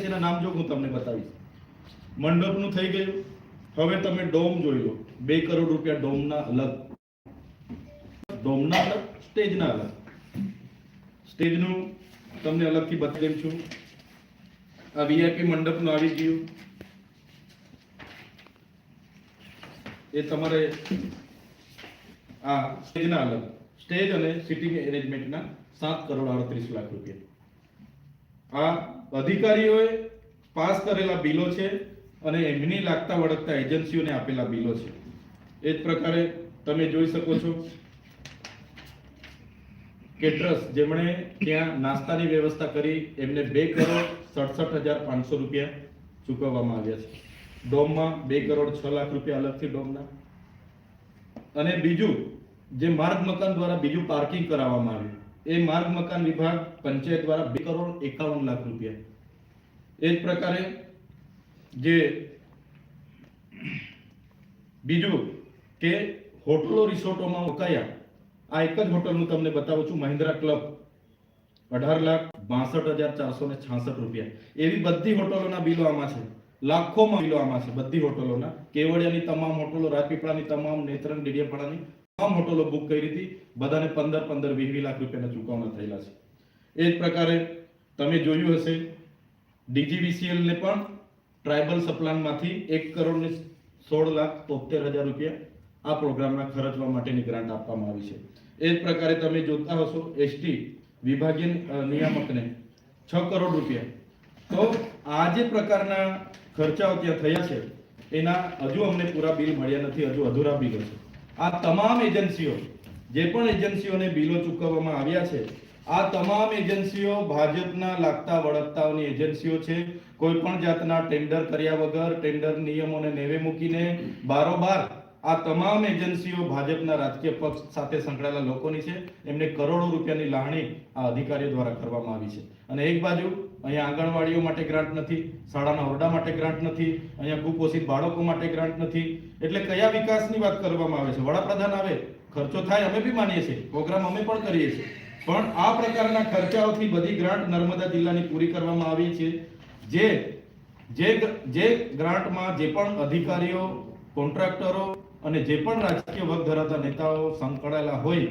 એના નામ જો હું તમને બતાવીશ. મંડપનું થઈ ગયું. હવે તમે ડોમ જોઈ લો. બે કરોડ રૂપિયા ડોમના અલગ. ડોમના અલગ, સ્ટેજના અલગ. સ્ટેજનું તમને અલગથી બતાવી છું. આ વીઆઈપી મંડપનું આવી ગયું. એ તમારે આ સ્ટેજના અલગ. સ્ટેજ અને સિટિંગ એરેન્જમેન્ટના સાત કરોડ આડત્રીસ લાખ રૂપિયા. આ અધિકારીઓએ પાસ કરેલા બિલો છે અને એમની લાગતા વળગતા એજન્સીઓને આપેલા બિલો છે. એ જ પ્રકારે તમે જોઈ શકો છો કેટરસ જેમણે ત્યાં નાસ્તાની વ્યવસ્થા કરી, એમને બે કરોડ સડસઠ હજાર પાંચસો રૂપિયા ચૂકવવામાં આવ્યા છે. ડોમમાં બે કરોડ છ લાખ રૂપિયા અલગથી ડોમના. અને બીજું, જે માર્ગ મકાન દ્વારા બીજું પાર્કિંગ કરાવવામાં આવ્યું. એ માર્ગ મકાન વિભાગ પંચાયત દ્વારા બે કરોડ એકાવન લાખ રૂપિયા. એ જ પ્રકારે જે બીજું કે હોટલો રિસોર્ટોમાં મુકાયા. આ એક જ હોટલનું તમને બતાવું છું, મહિન્દ્રા ક્લબ. અઢાર લાખ બાસઠ હજાર ચારસો ને છાસઠ રૂપિયા. એવી બધી હોટલોના બિલો આમાં છે. લાખોમાં બિલો આમાં છે બધી હોટલોના. કેવડિયાની તમામ હોટલો, રાજપીપળાની તમામ, નેત્રંગ, ડેડિયાપાડાની તમામ હોટલો બુક કરી હતી. બધાને પંદર પંદર વીસ લાખ રૂપિયાના ચૂકવણા થયેલા છે. એ જ પ્રકારે તમે જોયું હશે, ડીજીવીસીએલને પણ ટ્રાઇબલ સપ્લાનમાંથી એક કરોડ ને સોળ લાખ તોતેર હજાર રૂપિયા આ પ્રોગ્રામના ખર્ચવા માટેની ગ્રાન્ટ આપવામાં આવી છે. એ જ પ્રકારે તમે જોતા હશો, એસટી વિભાગીય નિયામકને છ કરોડ રૂપિયા. તો આ જે પ્રકારના ખર્ચાઓ ત્યાં થયા છે, એના હજુ અમને પૂરા બિલ મળ્યા નથી, હજુ અધૂરા બિલ છે આ તમામ એજન્સીઓ, જે પણ એજન્સીઓને બિલો ચૂકવવામાં આવ્યા છે, આ તમામ એજન્સીઓ ભાજપના લાગતા વળગતાઓની એજન્સીઓ છે. કોઈ પણ જાતના ટેન્ડર કર્યા વગર, ટેન્ડર નિયમોને નેવે મૂકીને બારોબાર આ તમામ એજન્સીઓ ભાજપના રાજકીય પક્ષ સાથે સંકળાયેલા લોકોની છે. એમને કરોડો રૂપિયાની લાણી આ અધિકારીઓ દ્વારા કરવામાં આવી છે. અને એક બાજુ અહીંયા આંગણવાડીઓ માટે ગ્રાન્ટ નથી, શાળાના ઓરડા માટે ગ્રાન્ટ નથી, અહીંયા કુપોષિત બાળકો માટે ગ્રાન્ટ નથી. એટલે કયા વિકાસની વાત કરવામાં આવે છે? વડાપ્રધાન આવે, ખર્ચો થાય અમે બી માનીએ છીએ, પ્રોગ્રામ અમે પણ કરીએ છીએ. પણ આ પ્રકારના ખર્ચાઓથી બધી ગ્રાન્ટ નર્મદા જિલ્લાની પૂરી કરવામાં આવી છે. જે જે જે ગ્રાન્ટમાં જે પણ અધિકારીઓ, કોન્ટ્રાક્ટરો અને જે પણ રાજકીય વર્ગ ધરાવતા નેતાઓ સંકળાયેલા હોય